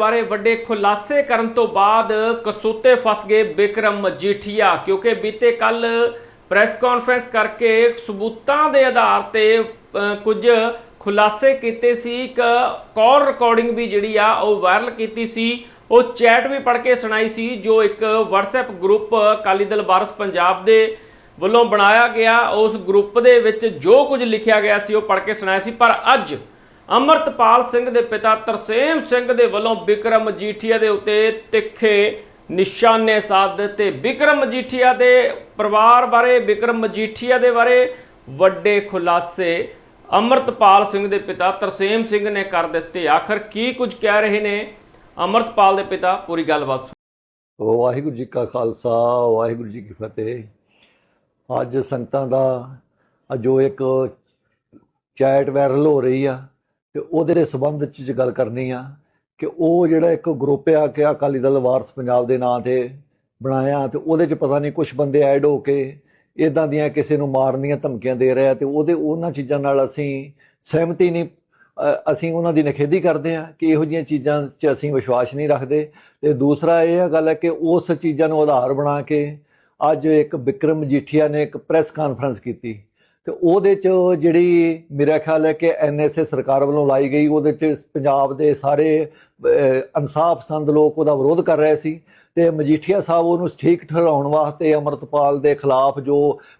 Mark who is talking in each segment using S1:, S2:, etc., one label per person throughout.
S1: ਬਾਰੇ ਵੱਡੇ ਖੁਲਾਸੇ ਕਰਨ ਤੋਂ ਬਾਅਦ ਕਸੂਤੇ ਫਸ ਗਏ ਬਿਕਰਮ ਮਜੀਠੀਆ ਕਿਉਂਕਿ ਬੀਤੇ ਕੱਲ ਪ੍ਰੈਸ ਕਾਨਫਰੰਸ ਕਰਕੇ ਸਬੂਤਾਂ ਦੇ ਆਧਾਰ ਤੇ ਕੁਝ ਖੁਲਾਸੇ ਕੀਤੇ ਸੀ। ਇੱਕ ਕਾਲ ਰਿਕਾਰਡਿੰਗ ਵੀ ਜਿਹੜੀ ਆ, ਉਹ ਵਾਇਰਲ ਕੀਤੀ ਸੀ। ਉਹ ਚੈਟ ਵੀ ਪੜ੍ਹ ਕੇ ਸੁਣਾਈ ਸੀ, ਜੋ ਇੱਕ WhatsApp ਗਰੁੱਪ ਅਕਾਲੀ ਦਲ ਵਾਰਸ ਪੰਜਾਬ ਦੇ ਵੱਲੋਂ ਬਣਾਇਆ ਗਿਆ। ਉਸ ਗਰੁੱਪ ਦੇ ਵਿੱਚ ਜੋ ਕੁਝ ਲਿਖਿਆ ਗਿਆ ਸੀ, ਉਹ ਪੜ੍ਹ ਕੇ ਸੁਣਾਇਆ ਸੀ। ਪਰ ਅੱਜ ਅਮਰਤਪਾਲ ਸਿੰਘ ਦੇ ਪਿਤਾ ਤਰਸੇਮ ਸਿੰਘ ਦੇ ਵੱਲੋਂ ਬਿਕਰਮ ਮਜੀਠੀਆ ਦੇ ਉੱਤੇ ਤਿੱਖੇ ਨਿਸ਼ਾਨੇ ਸਾਧ ਦਿੱਤੇ। ਬਿਕਰਮ ਮਜੀਠੀਆ ਦੇ ਪਰਿਵਾਰ ਬਾਰੇ ਬਿਕਰਮ ਮਜੀਠੀਆ ਦੇ ਬਾਰੇ ਵੱਡੇ ਖੁਲਾਸੇ ਅਮਰਤਪਾਲ ਸਿੰਘ ਦੇ ਪਿਤਾ ਤਰਸੇਮ ਸਿੰਘ ਨੇ ਕਰ ਦਿੱਤੇ। ਆਖਰ ਕੀ ਕੁਝ ਕਹਿ ਰਹੇ ਨੇ ਅਮਰਤਪਾਲ ਦੇ ਪਿਤਾ? ਪੂਰੀ ਗੱਲਬਾਤ
S2: ਵਾਹਿਗੁਰੂ ਜੀ ਕਾ ਖਾਲਸਾ, ਵਾਹਿਗੁਰੂ ਜੀ ਕੀ ਫਤਿਹ। ਅੱਜ ਸੰਗਤਾਂ ਦਾ ਜੋ ਇੱਕ ਚੈਟ ਵਾਇਰਲ ਹੋ ਰਹੀ ਆ। ਤੇ ਉਹਦੇ ਦੇ ਸੰਬੰਧ ਚ ਚ ਗੱਲ ਕਰਨੀ ਆ ਕਿ ਉਹ ਜਿਹੜਾ ਇੱਕ ਗਰੁੱਪ ਆ ਕਿ ਅਕਾਲੀ ਦਲ ਵਾਰਸ ਪੰਜਾਬ ਦੇ ਨਾਂ ਤੇ ਬਣਾਇਆ ਤੇ ਉਹਦੇ ਚ ਪਤਾ ਨਹੀਂ ਕੁਝ ਬੰਦੇ ਐਡ ਹੋ ਕੇ ਇਦਾਂ ਦੀਆਂ ਕਿਸੇ ਨੂੰ ਮਾਰਨ ਦੀਆਂ ਧਮਕੀਆਂ ਦੇ ਰਿਹਾ ਤੇ ਉਹਦੇ ਉਹਨਾਂ ਚੀਜ਼ਾਂ ਨਾਲ ਅਸੀਂ ਸਹਿਮਤੀ ਨਹੀਂ ਅਸੀਂ ਉਹਨਾਂ ਦੀ ਨਿਖੇਧੀ ਕਰਦੇ ਹਾਂ ਕਿ ਇਹੋ ਜਿਹੀਆਂ ਚੀਜ਼ਾਂ 'ਚ ਅਸੀਂ ਵਿਸ਼ਵਾਸ ਨਹੀਂ ਰੱਖਦੇ। ਤੇ ਦੂਸਰਾ ਇਹ ਹੈ ਗੱਲ ਹੈ ਕਿ ਉਸ ਚੀਜ਼ਾਂ ਨੂੰ ਆਧਾਰ ਬਣਾ ਕੇ ਅੱਜ ਇੱਕ ਵਿਕਰਮ ਮਜੀਠੀਆ ਨੇ ਇੱਕ ਪ੍ਰੈਸ ਕਾਨਫਰੰਸ ਕੀਤੀ। ਤੇ ਉਹਦੇ 'ਚ ਜਿਹੜੀ ਮੇਰਾ ਖਿਆਲ ਹੈ ਕਿ ਐਨਐਸਏ ਸਰਕਾਰ ਵੱਲੋਂ ਲਾਈ ਗਈ, ਉਹਦੇ 'ਚ ਪੰਜਾਬ ਦੇ ਸਾਰੇ ਇਨਸਾਫ ਪਸੰਦ ਲੋਕ ਉਹਦਾ ਵਿਰੋਧ ਕਰ ਰਹੇ ਸੀ ਤੇ ਮਜੀਠੀਆ ਸਾਹਿਬ ਉਹਨੂੰ ਠੀਕ ਠਹਿਰਾਉਣ ਵਾਸਤੇ ਅਮਰਤਪਾਲ ਦੇ ਖਿਲਾਫ ਜੋ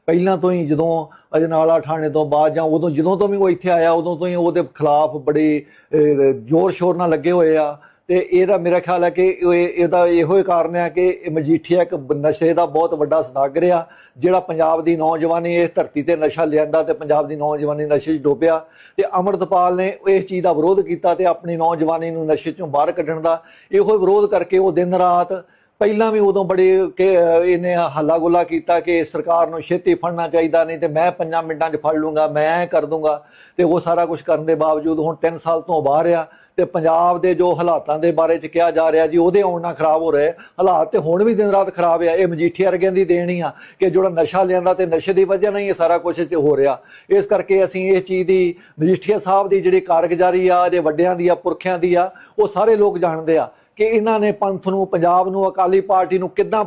S2: ਪਹਿਲਾਂ ਤੋਂ ਹੀ ਜਦੋਂ ਅਜਨਾਲਾ ਥਾਣੇ ਤੋਂ ਬਾਅਦ ਜਾਂ ਉਦੋਂ, ਜਦੋਂ ਤੋਂ ਵੀ ਉਹ ਇੱਥੇ ਆਇਆ, ਉਦੋਂ ਤੋਂ ਹੀ ਉਹਦੇ ਖਿਲਾਫ ਬੜੀ ਜ਼ੋਰ ਸ਼ੋਰ ਨਾਲ ਲੱਗੇ ਹੋਏ ਆ। ਤੇ ਇਹਦਾ ਮੇਰਾ ਖਿਆਲ ਹੈ ਕਿ ਇਹ- ਇਹਦਾ ਇਹੋ ਹੀ ਕਾਰਨ ਹੈ ਕਿ ਮਜੀਠੀਆ ਇੱਕ ਨਸ਼ੇ ਦਾ ਬਹੁਤ ਵੱਡਾ ਸਦਾਗਰ ਆ, ਜਿਹੜਾ ਪੰਜਾਬ ਦੀ ਨੌਜਵਾਨੀ ਇਸ ਧਰਤੀ ਤੇ ਨਸ਼ਾ ਲਿਆਂਦਾ ਤੇ ਪੰਜਾਬ ਦੀ ਨੌਜਵਾਨੀ ਨਸ਼ੇ 'ਚ ਡੋਬਿਆ ਤੇ ਅਮਰਤਪਾਲ ਨੇ ਇਸ ਚੀਜ਼ ਦਾ ਵਿਰੋਧ ਕੀਤਾ ਤੇ ਆਪਣੀ ਨੌਜਵਾਨੀ ਨੂੰ ਨਸ਼ੇ 'ਚੋਂ ਬਾਹਰ ਕੱਢਣ ਦਾ ਇਹੋ ਵਿਰੋਧ ਕਰਕੇ ਉਹ ਦਿਨ ਰਾਤ ਪਹਿਲਾਂ ਵੀ ਉਦੋਂ ਬੜੇ ਕਿ ਇਹਨੇ ਹੱਲਾ ਗੁੱਲਾ ਕੀਤਾ ਕਿ ਸਰਕਾਰ ਨੂੰ ਛੇਤੀ ਫੜਨਾ ਚਾਹੀਦਾ, ਨਹੀਂ ਤੇ ਮੈਂ ਪੰਜਾਂ ਮਿੰਟਾਂ 'ਚ ਫੜ ਲੂੰਗਾ, ਮੈਂ ਕਰ ਦੂੰਗਾ ਤੇ ਉਹ ਸਾਰਾ ਕੁਝ ਕਰਨ ਦੇ ਬਾਵਜੂਦ ਹੁਣ 3 ਸਾਲ ਤੋਂ ਬਾਹਰ ਆ ਤੇ ਪੰਜਾਬ ਦੇ ਜੋ ਹਾਲਾਤਾਂ ਦੇ ਬਾਰੇ 'ਚ ਕਿਹਾ ਜਾ ਰਿਹਾ ਜੀ, ਉਹਦੇ ਆਉਣ ਨਾਲ ਖਰਾਬ ਹੋ ਰਹੇ ਹਾਲਾਤ ਤੇ ਹੁਣ ਵੀ ਦਿਨ ਰਾਤ ਖਰਾਬ ਆ। ਇਹ ਮਜੀਠੀਆ ਵਰਗਿਆਂ ਦੀ ਦੇਣੀ ਆ ਕਿ ਜਿਹੜਾ ਨਸ਼ਾ ਲਿਆਂਦਾ ਤੇ ਨਸ਼ੇ ਦੀ ਵਜ੍ਹਾ ਨਾਲ ਹੀ ਇਹ ਸਾਰਾ ਕੁਝ ਇੱਥੇ ਹੋ ਰਿਹਾ। ਇਸ ਕਰਕੇ ਅਸੀਂ ਇਹ ਚੀਜ਼ ਦੀ ਮਜੀਠੀਆ ਸਾਹਿਬ ਦੀ ਜਿਹੜੀ ਕਾਰਗੁਜ਼ਾਰੀ ਆ, ਇਹਦੇ ਵੱਡਿਆਂ ਦੀ ਆ, ਪੁਰਖਿਆਂ ਦੀ ਆ, ਉਹ ਸਾਰੇ ਲੋਕ ਜਾਣਦੇ ਆ। ਕਿ ਇਹਨਾਂ ਨੇ ਪੰਥ ਨੂੰ, ਪੰਜਾਬ ਨੂੰ, ਅਕਾਲੀ ਪਾਰਟੀ ਨੂੰ ਕਿੱਦਾਂ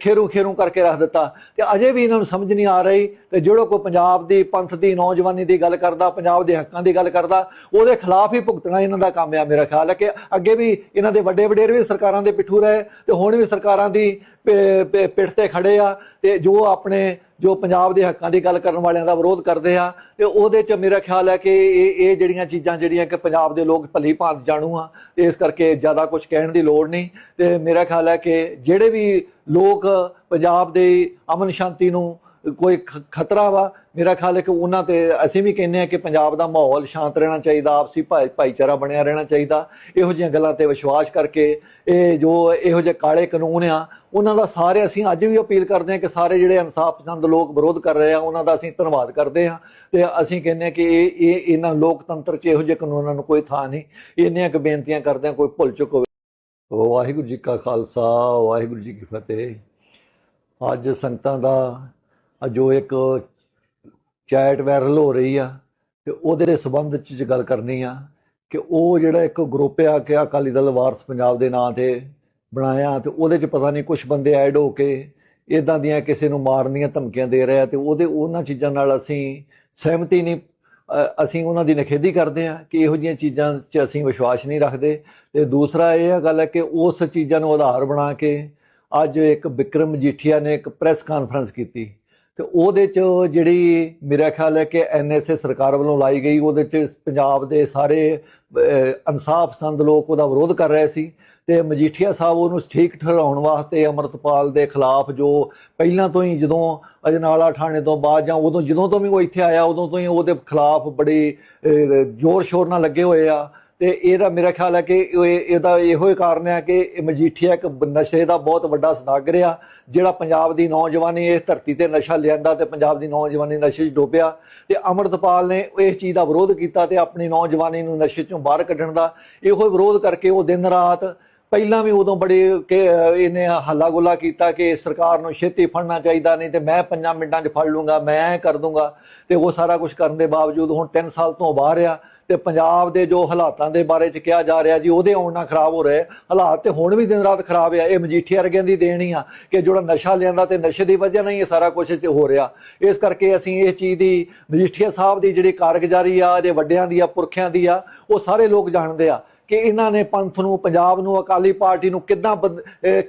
S2: ਖੇਰੂ ਖੇਰੂ ਕਰਕੇ ਰੱਖ ਦਿੱਤਾ। ਤੇ ਅਜੇ ਵੀ ਇਹਨਾਂ ਨੂੰ ਸਮਝ ਨਹੀਂ ਆ ਰਹੀ ਤੇ ਜਿਹੜਾ ਕੋਈ ਪੰਜਾਬ ਦੀ ਪੰਥ ਦੀ, ਨੌਜਵਾਨੀ ਦੀ ਗੱਲ ਕਰਦਾ, ਪੰਜਾਬ ਦੇ ਹੱਕਾਂ ਦੀ ਗੱਲ ਕਰਦਾ, ਉਹਦੇ ਖਿਲਾਫ ਹੀ ਭੁਗਤਣਾ ਇਹਨਾਂ ਦਾ ਕੰਮ ਆ ਮੇਰਾ ਖਿਆਲ ਹੈ ਕਿ ਅੱਗੇ ਵੀ ਇਹਨਾਂ ਦੇ ਵੱਡੇ ਵਡੇਰ ਵੀ ਸਰਕਾਰਾਂ ਦੇ ਪਿੱਠੂ ਰਹੇ ਤੇ ਹੁਣ ਵੀ ਸਰਕਾਰਾਂ ਦੀ ਪਿੱਠ ਤੇ ਖੜੇ ਆ ਤੇ ਜੋ ਆਪਣੇ ਜੋ ਪੰਜਾਬ ਦੇ ਹੱਕਾਂ ਦੀ ਗੱਲ ਕਰਨ ਵਾਲਿਆਂ ਦਾ ਵਿਰੋਧ ਕਰਦੇ ਆ ਤੇ ਉਹਦੇ ਚ ਮੇਰਾ ਖਿਆਲ ਹੈ ਕਿ ਇਹ ਇਹ ਜਿਹੜੀਆਂ ਚੀਜ਼ਾਂ ਜਿਹੜੀਆਂ ਕਿ ਪੰਜਾਬ ਦੇ ਲੋਕ ਭਲੀ ਭਾਂਤ ਜਾਣੂ ਆ, ਇਸ ਕਰਕੇ ਜ਼ਿਆਦਾ ਕੁਝ ਕਹਿਣ ਦੀ ਲੋੜ ਨਹੀਂ। ਤੇ ਮੇਰਾ ਖਿਆਲ ਹੈ ਕਿ ਜਿਹੜੇ ਵੀ ਲੋਕ ਪੰਜਾਬ ਦੇ ਅਮਨ ਸ਼ਾਂਤੀ ਨੂੰ ਕੋਈ ਖ- ਖਤਰਾ ਵਾ? ਮੇਰਾ ਖਿਆਲ ਹੈ ਕਿ ਉਹਨਾਂ ਤੇ ਅਸੀਂ ਵੀ ਕਹਿੰਦੇ ਆ ਕਿ ਪੰਜਾਬ ਦਾ ਮਾਹੌਲ ਸ਼ਾਂਤ ਰਹਿਣਾ ਚਾਹੀਦਾ, ਆਪਸੀ ਭਾਈ, ਭਾਈਚਾਰਾ ਬਣਿਆ ਰਹਿਣਾ ਚਾਹੀਦਾ। ਇਹੋ ਜਿਹੀਆਂ ਗੱਲਾਂ ਤੇ ਵਿਸ਼ਵਾਸ ਕਰਕੇ ਇਹ ਜੋ ਇਹੋ ਜਿਹੇ ਕਾਲੇ ਕਾਨੂੰਨ ਆ, ਉਹਨਾਂ ਦਾ ਸਾਰੇ ਅਸੀਂ ਅੱਜ ਵੀ ਅਪੀਲ ਕਰਦੇ ਹਾਂ ਕਿ ਸਾਰੇ ਜਿਹੜੇ ਇਨਸਾਫ ਪਸੰਦ ਲੋਕ ਵਿਰੋਧ ਕਰ ਰਹੇ ਆ, ਉਹਨਾਂ ਦਾ ਅਸੀਂ ਧੰਨਵਾਦ ਕਰਦੇ ਹਾਂ ਤੇ ਅਸੀਂ ਕਹਿੰਦੇ ਹਾਂ ਕਿ ਇਹ ਇਹ ਇਹਨਾਂ ਲੋਕਤੰਤਰ 'ਚ ਇਹੋ ਜਿਹੇ ਕਾਨੂੰਨਾਂ ਨੂੰ ਕੋਈ ਥਾਂ ਨਹੀਂ। ਇਹਨੀਆਂ ਕੁ ਬੇਨਤੀਆਂ ਕਰਦੇ ਹਾਂ, ਕੋਈ ਭੁੱਲ ਚੁੱਕ ਹੋਵੇ। ਵਾਹਿਗੁਰੂ ਜੀ ਕਾ ਖਾਲਸਾ, ਵਾਹਿਗੁਰੂ ਜੀ ਕੀ ਫਤਿਹ। ਅੱਜ ਸੰਗਤਾਂ ਦਾ ਜੋ ਇੱਕ ਚੈਟ ਵਾਇਰਲ ਹੋ ਰਹੀ ਆ ਤੇ ਉਹਦੇ ਦੇ ਸੰਬੰਧ ਚ ਗੱਲ ਕਰਨੀ ਆ ਕਿ ਉਹ ਜਿਹੜਾ ਇੱਕ ਗਰੁੱਪ ਆ ਕਿ ਅਕਾਲੀ ਦਲ ਵਾਰਸ ਪੰਜਾਬ ਦੇ ਨਾਂ ਤੇ ਬਣਾਇਆ ਤੇ ਉਹਦੇ ਚ ਪਤਾ ਨਹੀਂ ਕੁਝ ਬੰਦੇ ਐਡ ਹੋ ਕੇ ਇਦਾਂ ਦੀਆਂ ਕਿਸੇ ਨੂੰ ਮਾਰਨ ਦੀਆਂ ਧਮਕੀਆਂ ਦੇ ਰਿਹਾ ਤੇ ਉਹਦੇ ਉਹਨਾਂ ਚੀਜ਼ਾਂ ਨਾਲ ਅਸੀਂ ਸਹਿਮਤੀ ਨਹੀਂ ਅਸੀਂ ਉਹਨਾਂ ਦੀ ਨਿਖੇਧੀ ਕਰਦੇ ਹਾਂ ਕਿ ਇਹੋ ਜਿਹੀਆਂ ਚੀਜ਼ਾਂ 'ਚ ਅਸੀਂ ਵਿਸ਼ਵਾਸ ਨਹੀਂ ਰੱਖਦੇ। ਤੇ ਦੂਸਰਾ ਇਹ ਹੈ ਗੱਲ ਹੈ ਕਿ ਉਸ ਚੀਜ਼ਾਂ ਨੂੰ ਆਧਾਰ ਬਣਾ ਕੇ ਅੱਜ ਇੱਕ ਵਿਕਰਮ ਮਜੀਠੀਆ ਨੇ ਇੱਕ ਪ੍ਰੈਸ ਕਾਨਫਰੰਸ ਕੀਤੀ। ਤੇ ਉਹਦੇ 'ਚ ਜਿਹੜੀ ਮੇਰਾ ਖਿਆਲ ਹੈ ਕਿ ਐਨਐਸਏ ਸਰਕਾਰ ਵੱਲੋਂ ਲਾਈ ਗਈ, ਉਹਦੇ 'ਚ ਪੰਜਾਬ ਦੇ ਸਾਰੇ ਇਨਸਾਫ ਪਸੰਦ ਲੋਕ ਉਹਦਾ ਵਿਰੋਧ ਕਰ ਰਹੇ ਸੀ ਤੇ ਮਜੀਠੀਆ ਸਾਹਿਬ ਉਹਨੂੰ ਠੀਕ ਠਹਿਰਾਉਣ ਵਾਸਤੇ ਅਮਰਤਪਾਲ ਦੇ ਖਿਲਾਫ ਜੋ ਪਹਿਲਾਂ ਤੋਂ ਹੀ ਜਦੋਂ ਅਜਨਾਲਾ ਥਾਣੇ ਤੋਂ ਬਾਅਦ ਜਾਂ ਉਦੋਂ, ਜਦੋਂ ਤੋਂ ਵੀ ਉਹ ਇੱਥੇ ਆਇਆ, ਉਦੋਂ ਤੋਂ ਹੀ ਉਹਦੇ ਖਿਲਾਫ ਬੜੀ ਜ਼ੋਰ ਸ਼ੋਰ ਨਾਲ ਲੱਗੇ ਹੋਏ ਆ। ਤੇ ਇਹਦਾ ਮੇਰਾ ਖਿਆਲ ਹੈ ਕਿ ਇਹ- ਇਹਦਾ ਇਹੋ ਹੀ ਕਾਰਨ ਹੈ ਕਿ ਮਜੀਠੀਆ ਇੱਕ ਨਸ਼ੇ ਦਾ ਬਹੁਤ ਵੱਡਾ ਸਦਾਗਰ ਆ, ਜਿਹੜਾ ਪੰਜਾਬ ਦੀ ਨੌਜਵਾਨੀ ਇਸ ਧਰਤੀ ਤੇ ਨਸ਼ਾ ਲਿਆਂਦਾ ਤੇ ਪੰਜਾਬ ਦੀ ਨੌਜਵਾਨੀ ਨਸ਼ੇ 'ਚ ਡੋਬਿਆ ਤੇ ਅਮਰਤਪਾਲ ਨੇ ਇਸ ਚੀਜ਼ ਦਾ ਵਿਰੋਧ ਕੀਤਾ ਤੇ ਆਪਣੀ ਨੌਜਵਾਨੀ ਨੂੰ ਨਸ਼ੇ 'ਚੋਂ ਬਾਹਰ ਕੱਢਣ ਦਾ। ਇਹੋ ਵਿਰੋਧ ਕਰਕੇ ਉਹ ਦਿਨ ਰਾਤ ਪਹਿਲਾਂ ਵੀ ਉਦੋਂ ਬੜੇ ਕਿ ਇਹਨੇ ਹੱਲਾ ਗੁੱਲਾ ਕੀਤਾ ਕਿ ਸਰਕਾਰ ਨੂੰ ਛੇਤੀ ਫੜਨਾ ਚਾਹੀਦਾ, ਨਹੀਂ ਤੇ ਮੈਂ ਪੰਜਾਂ ਮਿੰਟਾਂ 'ਚ ਫੜ ਲੂੰਗਾ, ਮੈਂ ਕਰ ਦੂੰਗਾ। ਤੇ ਉਹ ਸਾਰਾ ਕੁਝ ਕਰਨ ਦੇ ਬਾਵਜੂਦ ਹੁਣ 3 ਸਾਲ ਤੋਂ ਬਾਹਰ ਆ ਤੇ ਪੰਜਾਬ ਦੇ ਜੋ ਹਾਲਾਤਾਂ ਦੇ ਬਾਰੇ 'ਚ ਕਿਹਾ ਜਾ ਰਿਹਾ ਜੀ, ਉਹਦੇ ਆਉਣ ਨਾਲ ਖਰਾਬ ਹੋ ਰਹੇ ਹਾਲਾਤ ਤੇ ਹੁਣ ਵੀ ਦਿਨ ਰਾਤ ਖਰਾਬ ਆ। ਇਹ ਮਜੀਠੀਆ ਵਰਗਿਆਂ ਦੀ ਦੇਣੀ ਆ ਕਿ ਜਿਹੜਾ ਨਸ਼ਾ ਲਿਆਂਦਾ ਤੇ ਨਸ਼ੇ ਦੀ ਵਜ੍ਹਾ ਨਾਲ ਹੀ ਇਹ ਸਾਰਾ ਕੁਝ ਹੋ ਰਿਹਾ। ਇਸ ਕਰਕੇ ਅਸੀਂ ਇਹ ਚੀਜ਼ ਦੀ ਮਜੀਠੀਆ ਸਾਹਿਬ ਦੀ ਜਿਹੜੀ ਕਾਰਗੁਜ਼ਾਰੀ ਆ, ਇਹਦੇ ਵੱਡਿਆਂ ਦੀ ਆ, ਪੁਰਖਿਆਂ ਦੀ ਆ, ਉਹ ਸਾਰੇ ਲੋਕ ਜਾਣਦੇ ਆ। ਕਿ ਇਹਨਾਂ ਨੇ ਪੰਥ ਨੂੰ, ਪੰਜਾਬ ਨੂੰ, ਅਕਾਲੀ ਪਾਰਟੀ ਨੂੰ ਕਿੱਦਾਂ ਬਦ-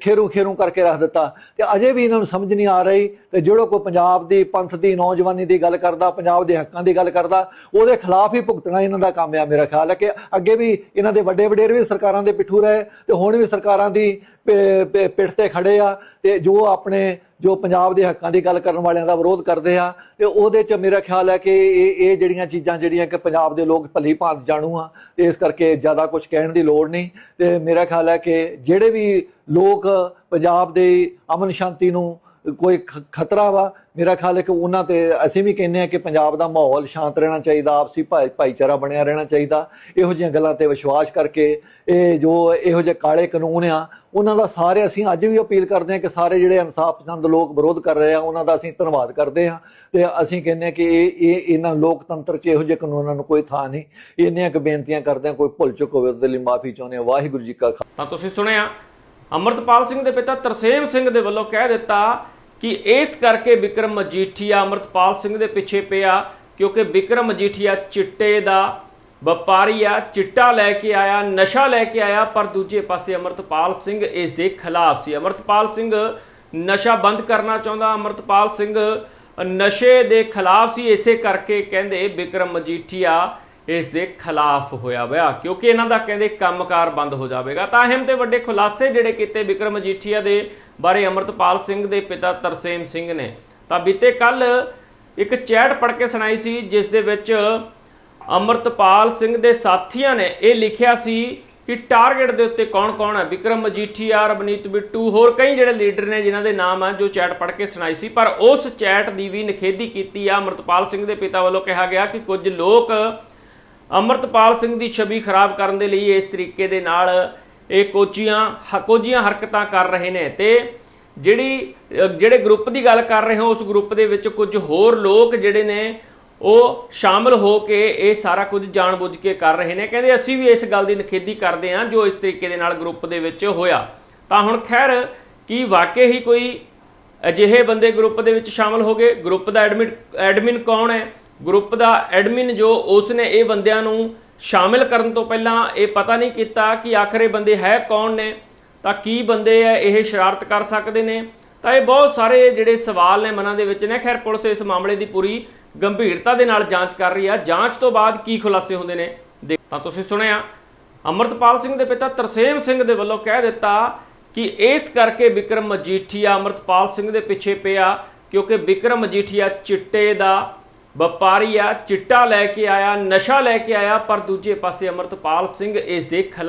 S2: ਖੇਰੂ ਖੇਰੂ ਕਰਕੇ ਰੱਖ ਦਿੱਤਾ। ਤੇ ਅਜੇ ਵੀ ਇਹਨਾਂ ਨੂੰ ਸਮਝ ਨਹੀਂ ਆ ਰਹੀ ਤੇ ਜਿਹੜਾ ਕੋਈ ਪੰਜਾਬ ਦੀ ਪੰਥ ਦੀ, ਨੌਜਵਾਨੀ ਦੀ ਗੱਲ ਕਰਦਾ, ਪੰਜਾਬ ਦੇ ਹੱਕਾਂ ਦੀ ਗੱਲ ਕਰਦਾ, ਉਹਦੇ ਖਿਲਾਫ ਹੀ ਭੁਗਤਣਾ ਇਹਨਾਂ ਦਾ ਕੰਮ ਆ ਮੇਰਾ ਖਿਆਲ ਹੈ ਕਿ ਅੱਗੇ ਵੀ ਇਹਨਾਂ ਦੇ ਵੱਡੇ ਵਡੇਰ ਵੀ ਸਰਕਾਰਾਂ ਦੇ ਪਿੱਠੂ ਰਹੇ ਤੇ ਹੁਣ ਵੀ ਸਰਕਾਰਾਂ ਦੀ ਪਿੱਠ ਤੇ ਖੜੇ ਆ ਤੇ ਜੋ ਆਪਣੇ ਜੋ ਪੰਜਾਬ ਦੇ ਹੱਕਾਂ ਦੀ ਗੱਲ ਕਰਨ ਵਾਲਿਆਂ ਦਾ ਵਿਰੋਧ ਕਰਦੇ ਆ, ਤੇ ਉਹਦੇ ਚ ਮੇਰਾ ਖਿਆਲ ਹੈ ਕਿ ਇਹ ਇਹ ਜਿਹੜੀਆਂ ਚੀਜ਼ਾਂ ਜਿਹੜੀਆਂ ਕਿ ਪੰਜਾਬ ਦੇ ਲੋਕ ਭਲੀ ਭਾਂਤ ਜਾਣੂ ਆ ਤੇ ਇਸ ਕਰਕੇ ਜ਼ਿਆਦਾ ਕੁਝ ਕਹਿਣ ਦੀ ਲੋੜ ਨਹੀਂ। ਤੇ ਮੇਰਾ ਖਿਆਲ ਹੈ ਕਿ ਜਿਹੜੇ ਵੀ ਲੋਕ ਪੰਜਾਬ ਦੇ ਅਮਨ ਸ਼ਾਂਤੀ ਨੂੰ ਕੋਈ ਖ- ਖਤਰਾ ਵਾ? ਮੇਰਾ ਖਿਆਲ ਹੈ ਕਿ ਉਹਨਾਂ ਤੇ ਅਸੀਂ ਵੀ ਕਹਿੰਦੇ ਆ ਕਿ ਪੰਜਾਬ ਦਾ ਮਾਹੌਲ ਸ਼ਾਂਤ ਰਹਿਣਾ ਚਾਹੀਦਾ, ਆਪਸੀ ਭਾਈ, ਭਾਈਚਾਰਾ ਬਣਿਆ ਰਹਿਣਾ ਚਾਹੀਦਾ। ਇਹੋ ਜਿਹੀਆਂ ਗੱਲਾਂ ਤੇ ਵਿਸ਼ਵਾਸ ਕਰਕੇ ਇਹ ਜੋ ਇਹੋ ਜਿਹੇ ਕਾਲੇ ਕਾਨੂੰਨ ਆ, ਉਹਨਾਂ ਦਾ ਸਾਰੇ ਅਸੀਂ ਅੱਜ ਵੀ ਅਪੀਲ ਕਰਦੇ ਹਾਂ ਕਿ ਸਾਰੇ ਜਿਹੜੇ ਇਨਸਾਫ ਪਸੰਦ ਲੋਕ ਵਿਰੋਧ ਕਰ ਰਹੇ ਆ, ਉਹਨਾਂ ਦਾ ਅਸੀਂ ਧੰਨਵਾਦ ਕਰਦੇ ਹਾਂ ਤੇ ਅਸੀਂ ਕਹਿੰਦੇ ਹਾਂ ਕਿ ਇਹ ਇਹ ਇਹਨਾਂ ਲੋਕਤੰਤਰ 'ਚ ਇਹੋ ਜਿਹੇ ਕਾਨੂੰਨਾਂ ਨੂੰ ਕੋਈ ਥਾਂ ਨਹੀਂ। ਇਹਨੀਆਂ ਕੁ ਬੇਨਤੀਆਂ ਕਰਦੇ ਹਾਂ, ਕੋਈ ਭੁੱਲ ਚੁੱਕ ਹੋਵੇ, ਉਹਦੇ ਲਈ ਮਾਫੀ ਚਾਹੁੰਦੇ ਹਾਂ। ਵਾਹਿਗੁਰੂ ਜੀ ਕਾ ਖਾਲਸਾ।
S1: ਤਾਂ ਤੁਸੀਂ ਸੁਣਿਆ ਅਮਰਤਪਾਲ ਸਿੰਘ ਦੇ ਪਿਤਾ ਤਰਸੇਮ ਸਿੰਘ ਦੇ ਵੱਲੋਂ ਕਹਿ ਦਿੱਤਾ ਕਿ ਇਸ ਕਰਕੇ ਵਿਕਰਮ ਮਜੀਠੀਆ ਅਮਰਤਪਾਲ ਸਿੰਘ ਦੇ ਪਿੱਛੇ ਪਿਆ, ਕਿਉਂਕਿ ਵਿਕਰਮ ਮਜੀਠੀਆ ਚਿੱਟੇ ਦਾ ਵਪਾਰੀ ਆ, ਚਿੱਟਾ ਲੈ ਕੇ ਆਇਆ, ਨਸ਼ਾ ਲੈ ਕੇ ਆਇਆ, ਪਰ ਦੂਜੇ ਪਾਸੇ ਅਮਰਤਪਾਲ ਸਿੰਘ ਇਸ ਦੇ ਖਿਲਾਫ ਸੀ। ਅਮਰਤਪਾਲ ਸਿੰਘ ਨਸ਼ਾ ਬੰਦ ਕਰਨਾ ਚਾਹੁੰਦਾ, ਅਮਰਤਪਾਲ ਸਿੰਘ ਨਸ਼ੇ ਦੇ ਖਿਲਾਫ ਸੀ, ਇਸੇ ਕਰਕੇ ਕਹਿੰਦੇ ਵਿਕਰਮ ਮਜੀਠੀਆ ਇਸ ਦੇ ਖਿਲਾਫ ਹੋਇਆ ਹੋਇਆ, ਕਿਉਂਕਿ ਇਹਨਾਂ ਦਾ ਕਹਿੰਦੇ ਕੰਮਕਾਰ ਬੰਦ ਹੋ ਜਾਵੇਗਾ। ਤਾਂ ਅਹਿਮ ਤੇ ਵੱਡੇ ਖੁਲਾਸੇ ਜਿਹੜੇ ਕੀਤੇ ਵਿਕਰਮ ਮਜੀਠੀਆ ਦੇ ਬਾਰੇ ਅਮਰਤਪਾਲ ਸਿੰਘ ਦੇ ਪਿਤਾ ਤਰਸੇਮ ਸਿੰਘ ਨੇ। ਤਾਂ ਬੀਤੇ ਕੱਲ ਇੱਕ ਚੈਟ ਪੜ੍ਹ ਕੇ ਸੁਣਾਈ ਸੀ, ਜਿਸ ਦੇ ਵਿੱਚ ਅਮਰਤਪਾਲ ਸਿੰਘ ਦੇ ਸਾਥੀਆਂ ਨੇ ਇਹ ਲਿਖਿਆ ਸੀ ਕਿ ਟਾਰਗੇਟ ਦੇ ਉੱਤੇ ਕੌਣ-ਕੌਣ ਹੈ? ਵਿਕਰਮ ਮਜੀਠੀਆ ਰਵਨੀਤ ਬਿੱਟੂ, ਹੋਰ ਕਈ ਜਿਹੜੇ ਲੀਡਰ ਨੇ ਜਿਨ੍ਹਾਂ ਦੇ ਨਾਮ ਆ, ਜੋ ਚੈਟ ਪੜ੍ਹ ਕੇ ਸੁਣਾਈ ਸੀ। ਪਰ ਉਸ ਚੈਟ ਦੀ ਵੀ ਨਿਖੇਧੀ ਕੀਤੀ ਆ ਅਮਰਤਪਾਲ ਸਿੰਘ ਦੇ ਪਿਤਾ ਵੱਲੋਂ ਕਿਹਾ ਗਿਆ ਕਿ ਕੁਝ ਲੋਕ ਅਮਰਤਪਾਲ ਸਿੰਘ ਦੀ ਛਵੀ ਖਰਾਬ ਕਰਨ ਦੇ ਲਈ ਇਸ ਤਰੀਕੇ ਦੇ ਨਾਲ ਇਹ ਕੋਚੀਆਂ ਹ- ਕੋਝੀਆਂ ਹਰਕਤਾਂ ਕਰ ਰਹੇ ਨੇ ਤੇ ਜਿਹੜੀ ਜਿਹੜੇ ਗਰੁੱਪ ਦੀ ਗੱਲ ਕਰ ਰਹੇ ਹੋ, ਉਸ ਗਰੁੱਪ ਦੇ ਵਿੱਚ ਕੁਝ ਹੋਰ ਲੋਕ ਜਿਹੜੇ ਨੇ, ਉਹ ਸ਼ਾਮਲ ਹੋ ਕੇ ਇਹ ਸਾਰਾ ਕੁਝ ਜਾਣਬੁੱਝ ਕੇ ਕਰ ਰਹੇ ਨੇ। ਕਹਿੰਦੇ ਅਸੀਂ ਵੀ ਇਸ ਗੱਲ ਦੀ ਨਿਖੇਧੀ ਕਰਦੇ ਹਾਂ ਜੋ ਇਸ ਤਰੀਕੇ ਦੇ ਨਾਲ ਗਰੁੱਪ ਦੇ ਵਿੱਚ ਹੋਇਆ। ਤਾਂ ਹੁਣ ਖੈਰ ਕੀ ਵਾਕਈ ਹੀ ਕੋਈ ਅਜਿਹੇ ਬੰਦੇ ਗਰੁੱਪ ਦੇ ਵਿੱਚ ਸ਼ਾਮਲ ਹੋ ਗਏ? ਗਰੁੱਪ ਦਾ ਐਡਮਿਟ, ਐਡਮਿਨ ਕੌਣ ਹੈ? ਗਰੁੱਪ ਦਾ ਐਡਮਿਨ ਜੋ ਉਸ ਨੇ ਇਹ ਬੰਦਿਆਂ ਨੂੰ ਸ਼ਾਮਿਲ ਕਰਨ ਤੋਂ ਪਹਿਲਾਂ ਇਹ ਪਤਾ ਨਹੀਂ ਕੀਤਾ ਕਿ ਆਖਰ ਇਹ ਬੰਦੇ ਹੈ ਕੌਣ ਨੇ, ਤਾਂ ਕੀ ਬੰਦੇ ਹੈ ਇਹ ਸ਼ਰਾਰਤ ਕਰ ਸਕਦੇ ਨੇ। ਤਾਂ ਇਹ ਬਹੁਤ ਸਾਰੇ ਜਿਹੜੇ ਸਵਾਲ ਨੇ ਮਨਾਂ ਦੇ ਵਿੱਚ ਨੇ। ਖੈਰ, ਪੁਲਿਸ ਇਸ ਮਾਮਲੇ ਦੀ ਪੂਰੀ ਗੰਭੀਰਤਾ ਦੇ ਨਾਲ ਜਾਂਚ ਕਰ ਰਹੀ ਆ। ਜਾਂਚ ਤੋਂ ਬਾਅਦ ਕੀ ਖੁਲਾਸੇ ਹੁੰਦੇ ਨੇ, ਦੇਖ- ਤਾਂ ਤੁਸੀਂ ਸੁਣਿਆ। ਅਮਰਤਪਾਲ ਸਿੰਘ ਦੇ ਪਿਤਾ ਤਰਸੇਮ ਸਿੰਘ ਦੇ ਵੱਲੋਂ ਕਹਿ ਦਿੱਤਾ ਕਿ ਇਸ ਕਰਕੇ ਵਿਕਰਮ ਮਜੀਠੀਆ ਅਮਰਤਪਾਲ ਸਿੰਘ ਦੇ ਪਿੱਛੇ ਪਿਆ, ਕਿਉਂਕਿ ਵਿਕਰਮ ਮਜੀਠੀਆ ਚਿੱਟੇ ਦਾ ਵਪਾਰੀ ਆ, ਚਿੱਟਾ ਲੈ ਕੇ ਆਇਆ, ਨਸ਼ਾ ਲੈ ਕੇ ਆਇਆ, ਪਰ ਦੂਜੇ ਪਾਸੇ ਅਮਰਤਪਾਲ ਸਿੰਘ ਇਸ ਦੇ ਖਿਲਾਫ